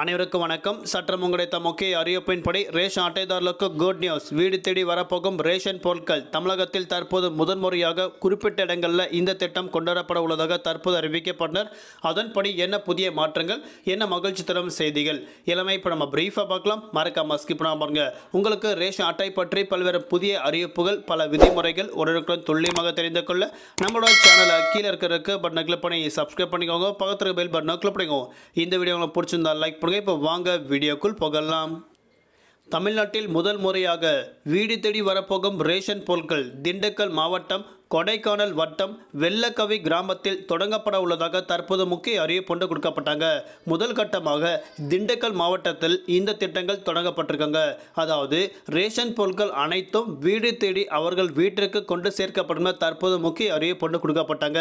அனைவருக்கும் வணக்கம். சற்றம் கிடைத்த முக்கிய அறிவிப்பின்படி ரேஷன் அட்டைதாரர்களுக்கு குட் நியூஸ் வீடு தேடி வரப்போகும் ரேஷன் பொருட்கள் தமிழகத்தில் தற்போது முதன்முறையாக குறிப்பிட்ட இடங்களில் இந்த திட்டம் கொண்டாடப்பட உள்ளதாக தற்போது அறிவிக்கப்பட்டனர். அதன்படி என்ன புதிய மாற்றங்கள் என்ன மகிழ்ச்சி தரும் செய்திகள் இளமை இப்போ நம்ம பிரீஃபாக பார்க்கலாம். மறக்காம ஸ்கிப் பண்ணாம பாருங்க. உங்களுக்கு ரேஷன் அட்டை பற்றி பல்வேறு புதிய அறிவிப்புகள் பல விதிமுறைகள் உடனுக்குடன் துல்லியமாக தெரிந்து கொள்ள நம்மளோட சேனலை கீழே இருக்கிறதுக்கு பட்டனை கிளிக் பண்ணி சப்ஸ்கிரைப் பண்ணிக்கோங்க. பக்கத்தில் பெல் பட்டனை கிளிக் பண்ணிக்கோங்க. இந்த வீடியோ உங்களுக்கு பிடிச்சிருந்தா லைக் பண்ணுங்க வாங்க வீடியோக்குள் போகலாம். தமிழ்நாட்டில் முதல் முறையாக வீடு தேடி வரப்போகும் ரேஷன் பொருட்கள் திண்டுக்கல் மாவட்டம் கொடைக்கானல் வட்டம் வெள்ளக்கவி கிராமத்தில் தொடங்கப்பட உள்ளதாக தற்போது முக்கிய அறிவிப்புண்டு கொடுக்கப்பட்டாங்க. முதல் கட்டமாக திண்டுக்கல் மாவட்டத்தில் இந்த திட்டங்கள் தொடங்கப்பட்டிருக்காங்க. அதாவது ரேஷன் பொருட்கள் அனைத்தும் வீடு தேடி அவர்கள் வீட்டிற்கு கொண்டு சேர்க்கப்படும் தற்போது முக்கிய அறிவிப்புண்டு கொடுக்கப்பட்டாங்க.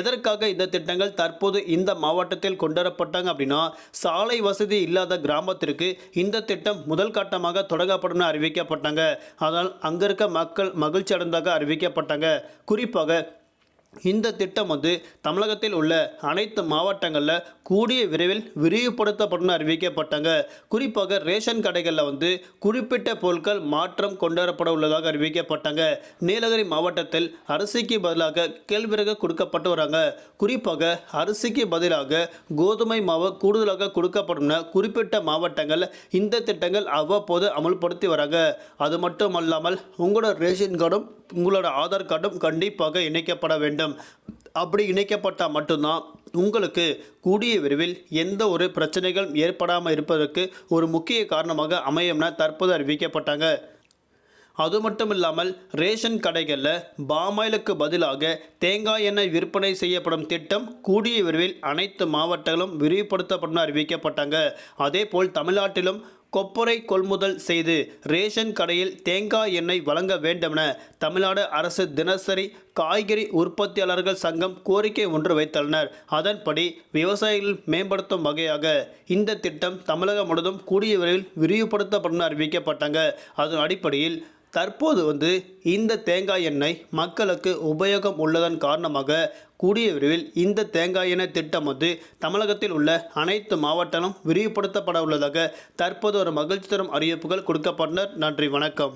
எதற்காக இந்த திட்டங்கள் தற்போது இந்த மாவட்டத்தில் கொண்டுவரப்பட்டாங்க அப்படின்னா சாலை வசதி இல்லாத கிராமத்திற்கு இந்த திட்டம் முதல் கட்டமாக தொடங்கப்படும் அறிவிக்கப்பட்டாங்க. அதனால் அங்கே இருக்க மக்கள் மகிழ்ச்சி அடைந்ததாக அறிவிக்கப்பட்டாங்க. குறிப்பாக இந்த திட்டம் வந்து தமிழகத்தில் உள்ள அனைத்து மாவட்டங்களில் கூடிய விரைவில் விரிவுபடுத்தப்படும் அறிவிக்கப்பட்டாங்க. குறிப்பாக ரேஷன் கடைகளில் வந்து குறிப்பிட்ட பொருட்கள் மாற்றம் கொண்டுவரப்பட உள்ளதாக அறிவிக்கப்பட்டாங்க. நீலகிரி மாவட்டத்தில் அரிசிக்கு பதிலாக கேழ்விறகு கொடுக்கப்பட்டு வராங்க. குறிப்பாக அரிசிக்கு பதிலாக கோதுமை மாவு கூடுதலாக கொடுக்கப்படும் குறிப்பிட்ட மாவட்டங்கள் இந்த திட்டங்கள் அவ்வப்போது அமல்படுத்தி வராங்க. அது மட்டும் அல்லாமல் உங்களோட ரேஷன் கார்டும் உங்களோட ஆதார் கார்டும் கண்டிப்பாக இணைக்கப்பட வேண்டும். அப்படி இணைக்கப்பட்டால் மட்டும்தான் உங்களுக்கு கூடிய விரைவில் எந்த ஒரு பிரச்சனைகள் ஏற்படாமல் இருப்பதற்கு ஒரு முக்கிய காரணமாக அமையும்னா தற்போது அறிவிக்கப்பட்டாங்க. அது மட்டும் இல்லாமல் ரேஷன் கடைகளில் பாமாயிலுக்கு பதிலாக தேங்காய் எண்ணெய் விற்பனை செய்யப்படும் திட்டம் கூடிய விரைவில் அனைத்து மாவட்டங்களும் விரிவுபடுத்தப்படும் அறிவிக்கப்பட்டாங்க. அதேபோல் தமிழ்நாட்டிலும் கொப்பரை கொள்முதல் செய்து ரேஷன் கடையில் தேங்காய் எண்ணெய் வழங்க வேண்டுமென தமிழ்நாடு அரசு தினசரி காய்கறி உற்பத்தியாளர்கள் சங்கம் கோரிக்கை ஒன்று வைத்துள்ளனர். அதன்படி விவசாயிகள் மேம்படுத்தும் வகையாக இந்த திட்டம் தமிழகம் முழுவதும் கூடிய விரைவில் விரிவுபடுத்தப்படும் அறிவிக்கப்பட்டாங்க. அதன் அடிப்படையில் தற்போது வந்து இந்த தேங்காய் எண்ணெய் மக்களுக்கு உபயோகம் உள்ளதன் காரணமாக கூடிய விரைவில் இந்த தேங்காய் எண்ணெய் திட்டம் வந்து தமிழகத்தில் உள்ள அனைத்து மாவட்டங்களும் விரிவுபடுத்தப்பட உள்ளதாக தற்போது ஒரு மகிழ்ச்சி தரும் அறிவிப்புகள் கொடுக்கப்பட்டனர். நன்றி வணக்கம்.